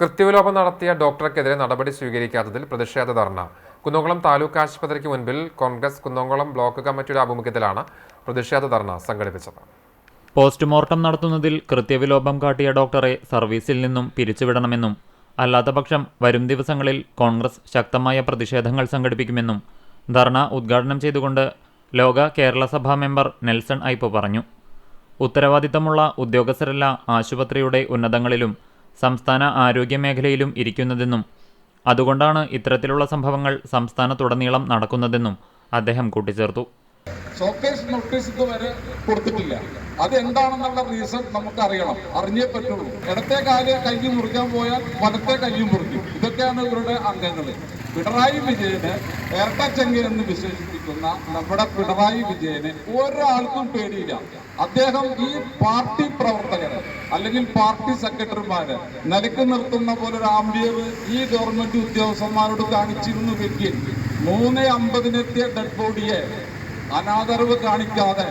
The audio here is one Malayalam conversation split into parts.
കൃത്യവിലോപം നടത്തിയ ഡോക്ടർക്കെതിരെ നടപടി സ്വീകരിക്കാത്തതിൽ പ്രതിഷേധ ധർണ. കുന്നംകുളം താലൂക്ക് ആശുപത്രിക്ക് മുൻപിൽ കോൺഗ്രസ് കുന്നംകുളം ബ്ലോക്ക് കമ്മിറ്റിയുടെ ആഭിമുഖ്യത്തിലാണ് പ്രതിഷേധ ധർണ സംഘടിപ്പിച്ചത്. പോസ്റ്റ്മോർട്ടം നടത്തുന്നതിൽ കൃത്യവിലോപം കാട്ടിയ ഡോക്ടറെ സർവീസിൽ നിന്നും പിരിച്ചുവിടണമെന്നും അല്ലാത്തപക്ഷം വരും ദിവസങ്ങളിൽ കോൺഗ്രസ് ശക്തമായ പ്രതിഷേധങ്ങൾ സംഘടിപ്പിക്കുമെന്നും ധർണ ഉദ്ഘാടനം ചെയ്തുകൊണ്ട് ലോക കേരള സഭാ മെമ്പർ നെൽസൺ ഐപ്പ് പറഞ്ഞു. ഉത്തരവാദിത്തമുള്ള ഉദ്യോഗസ്ഥരല്ല ആശുപത്രിയുടെ ഉന്നതങ്ങളിലും സംസ്ഥാന ആരോഗ്യ മേഖലയിലും ഇരിക്കുന്നതെന്നും അതുകൊണ്ടാണ് ഇത്തരത്തിലുള്ള സംഭവങ്ങൾ സംസ്ഥാനത്തുടനീളം നടക്കുന്നതെന്നും അദ്ദേഹം കൂട്ടിച്ചേർത്തു. ഷോക്കേസ് നോട്ടീസ് ഇതുവരെ കൊടുത്തിട്ടില്ല. അത് എന്താണെന്നുള്ള റീസൺ നമുക്ക് അറിയണം അറിഞ്ഞേ പറ്റുള്ളൂ. ഇടത്തെ കാൽ കൈ മുറിക്കാൻ പോയാൽ വലത്തെ കൈ മുറിക്കും. ഇതൊക്കെയാണ് ഇവരുടെ അംഗങ്ങൾ. പിണറായി വിജയന് ഇരട്ടച്ചെങ്കി എന്ന് വിശേഷിപ്പിക്കുന്ന നമ്മുടെ പിണറായി വിജയന് ഒരാൾക്കും പേടിയില്ല. അദ്ദേഹം ഈ പാർട്ടി പ്രവർത്തകരെ അല്ലെങ്കിൽ പാർട്ടി സെക്രട്ടറിമാര് നിലയ്ക്ക് നിർത്തുന്ന പോലെ ഒരു ആംബിയർ ഈ ഗവൺമെന്റ് ഉദ്യോഗസ്ഥന്മാരോട് കാണിച്ചിരുന്നുവെങ്കിൽ മൂന്ന് അമ്പതിനെത്തിയ ഡെഡ് ബോഡിയെ അനാദരവ് കാണിക്കാതെ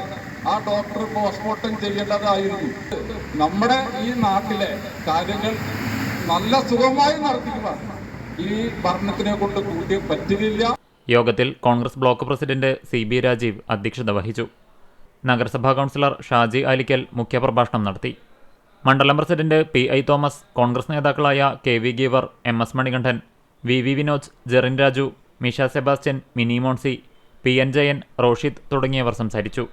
ആ ഡോക്ടർ പോസ്റ്റ്മോർട്ടം ചെയ്യേണ്ടതായിരുന്നു. നമ്മുടെ ഈ നാട്ടിലെ കാര്യങ്ങൾ നല്ല സുഖമായി നടത്തിക്കുക ഈ ഭരണത്തിനെ കൊണ്ട് കൂട്ടി പറ്റുകയില്ല യോഗത്തിൽ Congress block president C B Rajeev അധ്യക്ഷത വഹിച്ചു. നഗരസഭാ കൗൺസിലർ ഷാജി ആലിക്കൽ മുഖ്യപ്രഭാഷണം നടത്തി. മണ്ഡലം president P I Thomas Congress നേതാക്കളായ K V Geevar M S Manikandan V V Vinoj Jerin Raju Misha Sebastian Mini Moncy P N Jayan Roshid തുടങ്ങിയവർ സംസാരിച്ചു.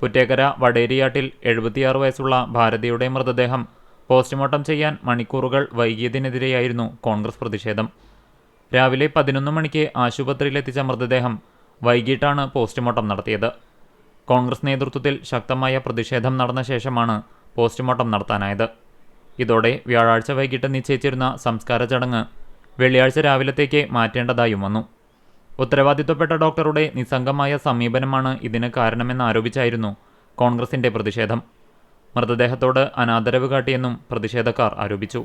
പുറ്റേക്കര വടേരിയാട്ടിൽ എഴുപത്തിയാറ് വയസ്സുള്ള ഭാരതിയുടെ മൃതദേഹം പോസ്റ്റ്മോർട്ടം ചെയ്യാൻ മണിക്കൂറുകൾ വൈകിയതിനെതിരെയായിരുന്നു കോൺഗ്രസ് പ്രതിഷേധം. രാവിലെ പതിനൊന്ന് മണിക്ക് ആശുപത്രിയിലെത്തിച്ച മൃതദേഹം വൈകിട്ടാണ് പോസ്റ്റ്മോർട്ടം നടത്തിയത്. കോൺഗ്രസ് നേതൃത്വത്തിൽ ശക്തമായ പ്രതിഷേധം നടന്ന ശേഷമാണ് പോസ്റ്റ്മോർട്ടം നടത്താനായത്. ഇതോടെ വ്യാഴാഴ്ച വൈകിട്ട് നിശ്ചയിച്ചിരുന്ന സംസ്കാര ചടങ്ങ് വെള്ളിയാഴ്ച രാവിലത്തേക്ക് മാറ്റേണ്ടതായും വന്നു. ഉത്തരവാദിത്വപ്പെട്ട ഡോക്ടറുടെ നിസ്സംഗമായ സമീപനമാണ് ഇതിന് കാരണമെന്നാരോപിച്ചായിരുന്നു കോൺഗ്രസിന്റെ പ്രതിഷേധം. മൃതദേഹത്തോട് അനാദരവ് കാട്ടിയെന്നും പ്രതിഷേധക്കാർ ആരോപിച്ചു.